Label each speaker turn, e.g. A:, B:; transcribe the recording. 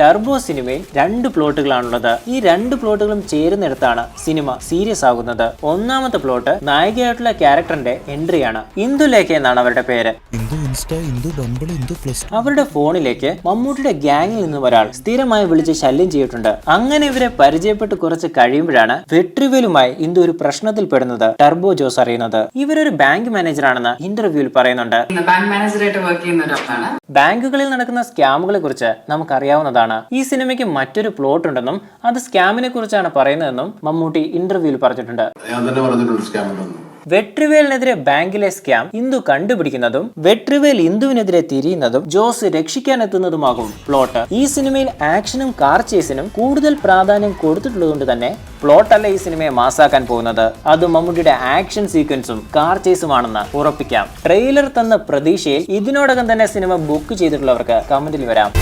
A: Turbo സിനിമയിൽ രണ്ട് പ്ലോട്ടുകളാണുള്ളത്. ഈ രണ്ട് പ്ലോട്ടുകളും ചേരുന്നിടത്താണ് സിനിമ സീരിയസ് ആകുന്നത്. ഒന്നാമത്തെ പ്ലോട്ട് നായികയായിട്ടുള്ള ക്യാരക്ടറിന്റെ എൻട്രിയാണ്. ഇന്ദുലേഖ എന്നാണ് അവരുടെ പേര്.
B: Indu Insta Indu Bumble Indu plus
A: അവരുടെ ഫോണിലേക്ക് മമ്മൂട്ടിയുടെ ഗ്യാങ്ങിൽ നിന്നും ഒരാൾ സ്ഥിരമായി വിളിച്ച് ശല്യം ചെയ്തിട്ടുണ്ട്. അങ്ങനെ ഇവരെ പരിചയപ്പെട്ട് കുറച്ച് കഴിയുമ്പോഴാണ് വെട്രിവേലുമായി ഇന്ദു ഒരു പ്രശ്നത്തിൽ പെടുന്നത് ടർബോ ജോസ് അറിയുന്നത്. ഇവരൊരു ബാങ്ക് മാനേജർ ആണെന്ന് ഇന്റർവ്യൂവിൽ പറയുന്നുണ്ട്. ബാങ്കുകളിൽ നടക്കുന്ന സ്കാമുകളെ കുറിച്ച് നമുക്കറിയാവുന്നതാണ്. ഈ സിനിമയ്ക്ക് മറ്റൊരു പ്ലോട്ട് ഉണ്ടെന്നും അത് സ്കാമിനെ കുറിച്ചാണ് പറയുന്നതെന്നും മമ്മൂട്ടി ഇന്റർവ്യൂവിൽ പറഞ്ഞിട്ടുണ്ട്.
C: ഞാൻ തന്നെ പറഞ്ഞിട്ടുണ്ട്
A: വെട്രിവേലിനെതിരെ ബാങ്കിലെ സ്കാം ഇന്ദു കണ്ടുപിടിക്കുന്നതും വെട്രിവേൽ ഇന്ദുവിനെതിരെ തിരിയുന്നതും ജോസ് രക്ഷിക്കാൻ എത്തുന്നതുമാകും പ്ലോട്ട് ഈ സിനിമയിൽ ആക്ഷനും കാർ ചേസിനും കൂടുതൽ പ്രാധാന്യം കൊടുത്തിട്ടുള്ളതുകൊണ്ട് തന്നെ പ്ലോട്ടല്ല ഈ സിനിമയെ മാസാക്കാൻ പോകുന്നത്. അത് മമ്മൂട്ടിയുടെ ആക്ഷൻ സീക്വൻസും കാർ ചേസുമാണെന്ന് ഉറപ്പിക്കാം. ട്രെയിലർ തന്ന പ്രതീക്ഷയിൽ ഇതിനോടകം തന്നെ സിനിമ ബുക്ക് ചെയ്തിട്ടുള്ളവർക്ക് കമന്റിൽ വരാം